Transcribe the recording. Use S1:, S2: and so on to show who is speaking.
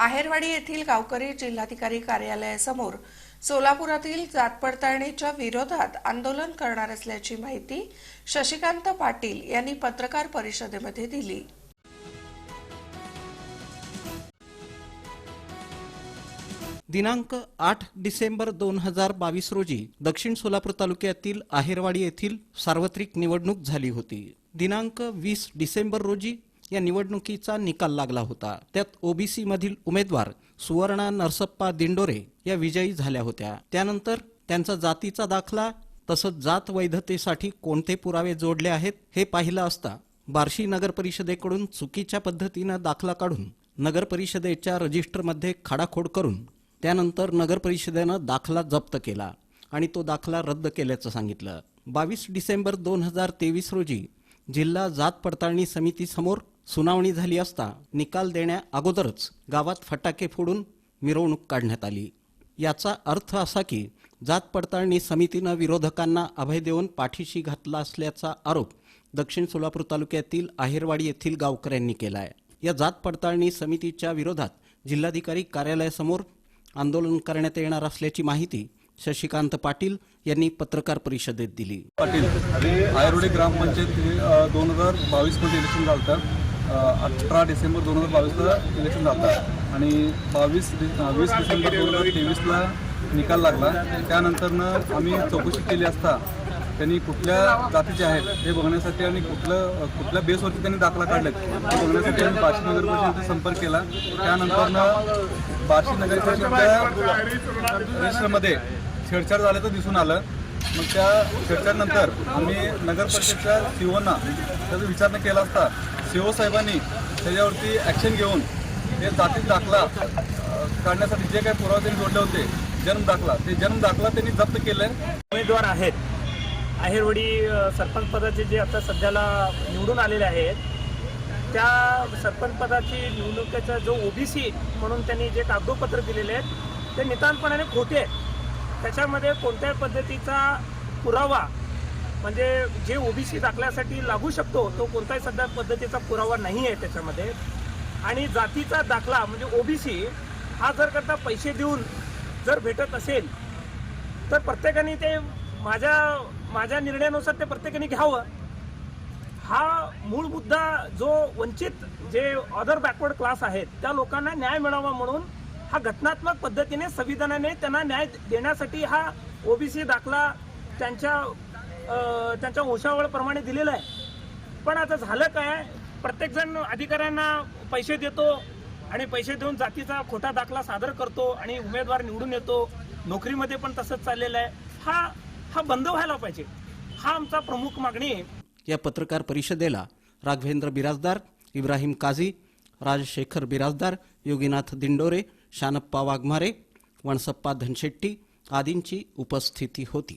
S1: आहेरवाडी येथील गावकरी जिल्हाधिकारी कार्यालयासमोर सोलापुरातील जात पडताळणीच्या विरोधात आंदोलन करणार असल्याची माहिती शशिकांत पाटील यांनी पत्रकार परिषदेमध्ये दिली.
S2: दिनांक आठ डिसेंबर दोन हजार बावीस रोजी दक्षिण सोलापूर तालुक्यातील आहेरवाडी येथील सार्वत्रिक निवडणूक झाली होती. दिनांक वीस डिसेंबर रोजी या निवडणुकीचा निकाल लागला होता. त्यात ओबीसी मधील उमेदवार सुवर्णा नरसप्पा दिंडोरे या विजयी झाल्या होत्या. त्यानंतर त्यांचा जातीचा दाखला तसंच जात वैधतेसाठी कोणते पुरावे जोडले आहेत हे पाहिलं असता बार्शी नगर परिषदेकडून चुकीच्या पद्धतीनं दाखला काढून नगर परिषदेच्या रजिस्टरमध्ये खाडाखोड करून त्यानंतर नगर परिषदेनं दाखला जप्त केला आणि तो दाखला रद्द केल्याचं सांगितलं. बावीस डिसेंबर दोन हजार तेवीस रोजी जिल्हा जात पडताळणी समितीसमोर सुनावणी झाली असता निकाल देण्या अगोदरच गावात फटाके फोडून मिरवणूक काढण्यात आली. याचा अर्थ असा की जात पडताळणी समितीनं विरोधकांना अभय देऊन पाठीशी घातला असल्याचा आरोप दक्षिण सोलापूर तालुक्यातील आहेरवाडी येथील गावकऱ्यांनी केला आहे या जात पडताळणी समितीच्या विरोधात जिल्हाधिकारी कार्यालयासमोर आंदोलन करण्यात येणार असल्याची माहिती शशिकांत पाटील यांनी पत्रकार परिषदेत दिली.
S3: पाटील आयरोडे ग्रामपंचायत दोन हजार बावीसमध्ये इलेक्शन झालं अठरा डिसेंबर दोन हजार बावीसला इलेक्शन झालं आणि बावीस डि वीस डिसेंबर दोन हजार तेवीसला निकाल लागला. त्यानंतरनं आम्ही चौकशी केली असता त्यांनी कुठल्या जातीचे आहेत हे बघण्यासाठी आणि कुठलं कुठल्या बेसवरती त्यांनी दाखला काढलेत हे बघण्यासाठी आम्ही बार्शी नगर परिषदेचा संपर्क केला. त्यानंतरनं बार्शी नगर परिषदेच्या रजिस्टरमध्ये छेडछाड झाल्याचं दिसून आलं. मग त्या छेडछाडनंतर आम्ही नगर परिषदच्या सीओना त्याचा विचारणा केला असता सीओ साहेबांनी त्याच्यावरती ॲक्शन घेऊन ते जाती दाखला काढण्यासाठी जे काही पुरावे त्यांनी जोडले होते जन्म दाखला ते जन्म दाखला त्यांनी जप्त केले.
S4: उमेदवार आहेत. आहेरवडी सरपंच पदाचे जे आता सध्याला निवडून आलेले आहेत त्या सरपंच पदाची निवडणुकीचा जो ओबीसी म्हणून त्यांनी जे कागदोपत्र दिलेले आहेत ते नितांतपणाने खोटे आहेत. त्याच्यामध्ये कोणत्या पद्धतीचा पुरावा म्हणजे जे ओबीसी दाखल्यासाठी लागू शकतो तो कोणत्याही सध्या पद्धतीचा पुरावा नाही आहे त्याच्यामध्ये. आणि जातीचा दाखला म्हणजे ओबीसी हा जर करता पैसे देऊन जर भेटत असेल तर प्रत्येकाने ते माझ्या माझ्या निर्णयानुसार ते प्रत्येकाने घ्यावं. हा मूळ मुद्दा जो वंचित जे अदर बॅकवर्ड क्लास आहेत त्या लोकांना न्याय मिळावा म्हणून हा घटनात्मक पद्धतीने संविधानाने त्यांना न्याय देण्यासाठी हा ओबीसी दाखला त्यांच्या त्यांच्या वंशावळप्रमाणे दिलेला आहे. पण आता झालं काय? प्रत्येकजण अधिकाऱ्यांना पैसे देतो आणि पैसे देऊन जातीचा खोटा दाखला सादर करतो आणि उमेदवार निवडून येतो. नोकरीमध्ये पण तसंच चाललेलं आहे. हा हा बंद व्हायला पाहिजे. हा आमचा प्रमुख मागणी आहे.
S2: या पत्रकार परिषदेला राघवेंद्र बिराजदार इब्राहिम काझी राजशेखर बिराजदार योगीनाथ दिंडोरे शानप्पा वाघमारे वणसप्पा धनशेट्टी आदींची उपस्थिती होती.